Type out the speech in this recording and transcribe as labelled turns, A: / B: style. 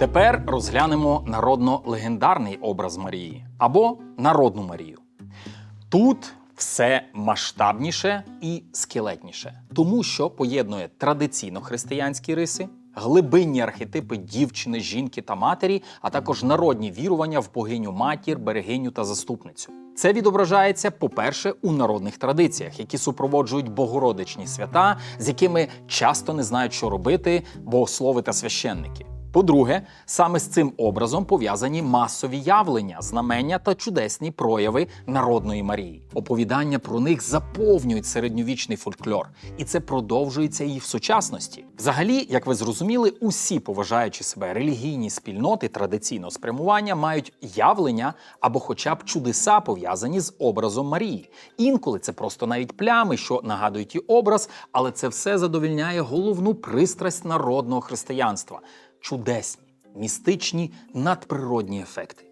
A: Тепер розглянемо народно-легендарний образ Марії або народну Марію. Тут все масштабніше і скелетніше, тому що поєднує традиційно християнські риси, глибинні архетипи дівчини, жінки та матері, а також народні вірування в богиню матір, берегиню та заступницю. Це відображається, по-перше, у народних традиціях, які супроводжують богородичні свята, з якими часто не знають, що робити богослови та священники. По-друге, саме з цим образом пов'язані масові явлення, знамення та чудесні прояви народної Марії. Оповідання про них заповнюють середньовічний фольклор, і це продовжується і в сучасності. Взагалі, як ви зрозуміли, усі поважаючи себе релігійні спільноти традиційного спрямування мають явлення або хоча б чудеса пов'язані з образом Марії. Інколи це просто навіть плями, що нагадують і образ, але це все задовільняє головну пристрасть народного християнства чудесні, містичні, надприродні ефекти.